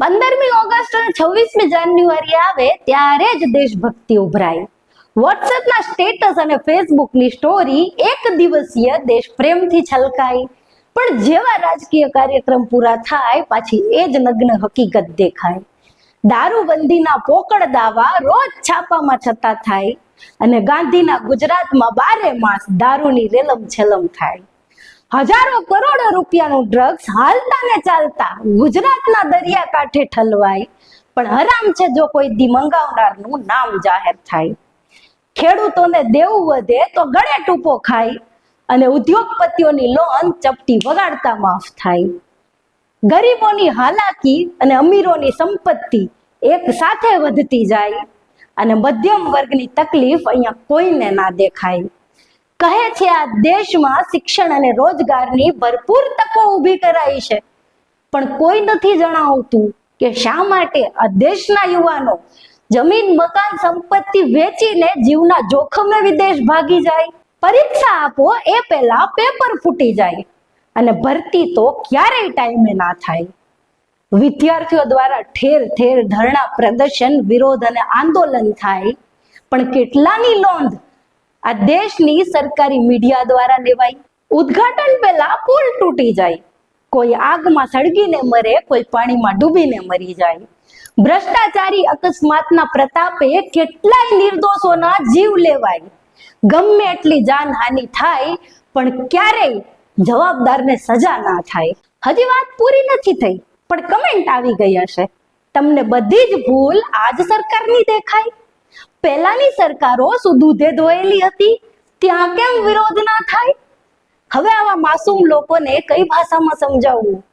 પંદરમી ઓગસ્ટ અને છવ્વીસમી જાન્યુઆરી આવે ત્યારે જ દેશભક્તિ ઉભરાય વોટ્સએપના સ્ટેટસ અને ફેસબુકની સ્ટોરી એક દિવસીય દેશ પ્રેમથી છલકાય પણ જેવા રાજકીય કાર્યક્રમ પૂરા થાય, પાછી એ જ નગ્ન હકીકત દેખાય. દારૂબંધીના પોકળ દાવા રોજ છાપામાં છતા થાય. અને ગાંધીના ગુજરાતમાં બારે માસ દારૂની રેલમ છેલમ થાય. હજારો કરોડો રૂપિયાનું ડ્રગ્સ હાલતા ને ચાલતા ગુજરાતના દરિયા કાંઠે ઠલવાય પણ હરામ છે જો કોઈ દી મંગાવનારનું નામ જાહેર થાય. ખેડૂતોને દેવું વધે તો ગળે ટૂંપો ખાય અને ઉદ્યોગપતિઓની લોન ચપટી વગાડતા માફ થાય. ગરીબોની હાલાકી અને અમીરોની સંપત્તિ એક સાથે વધતી જાય અને મધ્યમ વર્ગની તકલીફ અહીંયા કોઈને ના દેખાય. કહે છે, આ દેશમાં શિક્ષણ અને રોજગારની ભરપૂર તકો ઊભી કરાઈ છે. પણ કોઈ નથી જણાવતું કે શા માટે આ દેશના યુવાનો જમીન, મકાન, સંપત્તિ વેચીને જીવના જોખમે વિદેશ ભાગી જાય. પરીક્ષા આપો, એ પહેલા પેપર ફૂટી જાય અને ભરતી તો ક્યારેય ટાઈમે ના થાય. વિદ્યાર્થીઓ દ્વારા ઠેર ઠેર ધરણા પ્રદર્શન, વિરોધ અને આંદોલન થાય. પણ કેટલાની નોંધ આ દેશની સરકારી મીડિયા દ્વારા લેવાય ઉદ્ઘાટન પહેલા પુલ તૂટી જાય. કોઈ આગમાં સળગીને મરે, કોઈ પાણીમાં ડૂબીને મરી જાય. ભ્રષ્ટાચારી અકસ્માતના પ્રતાપે કેટલાય નિર્દોષોના જીવ લેવાય. ગમે એટલી જાનહાનિ થાય, પણ ક્યારેય જવાબદારને સજા ના થાય. હજી વાત પૂરી નથી થઈ, પણ કમેન્ટ આવી ગઈ હશે. તમને બધી જ ભૂલ આજ સરકારની દેખાય. પહેલાની સરકારો શું ધોયેલી હતી. ત્યાં કેમ વિરોધ ના થાય? હવે આવા માસૂમ લોકોને કઈ ભાષામાં સમજાવવું?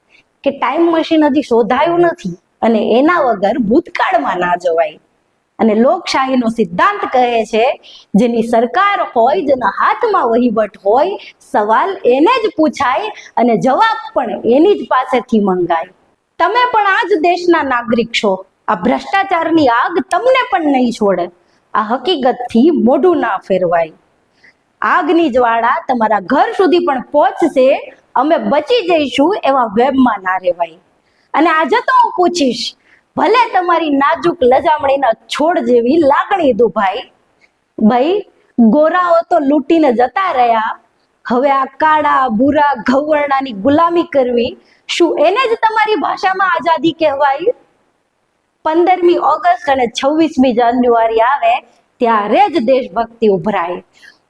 કે ટાઈમ મશીન હજી શોધાયું નથી અને એના વગર ભૂતકાળમાં ના જવાય. અને લોકશાહીનો સિદ્ધાંત કહે છે, જેની સરકાર હોય, જેના હાથમાં વહીવટ હોય, સવાલ એને જ પૂછાય અને જવાબ પણ એની જ પાસેથી મંગાય. તમે પણ આ જ દેશના નાગરિક છો. આ ભ્રષ્ટાચારની આગ તમને પણ નહીં છોડે. આ હકીકતથી મોઢું ના ફેરવાય. આગની જ્વાળા તમારા ઘર સુધી પણ પહોંચશે, અમે બચી જઈશું એવા વેબમાં ના રહેવાય. અને આજે તો હું પૂછીશ, ભલે તમારી નાજુક લજામણીના છોડ જેવી લાગણી દુભાઈ, ભાઈ, ગોરાઓ તો લૂંટીને જતા રહ્યા. હવે આ કાળા, ભૂરા ઘવર્ણાની ગુલામી કરવી શું એને જ તમારી ભાષામાં આઝાદી કહેવાય? પંદરમી ઓગસ્ટ અને છવ્વીસમી જાન્યુઆરી આવે ત્યારે જ દેશભક્તિ ઉભરાય.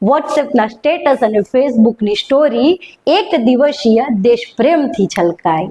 વોટ્સએપના સ્ટેટસ અને ફેસબુકની સ્ટોરી એક દિવસીય દેશપ્રેમથી છલકાય.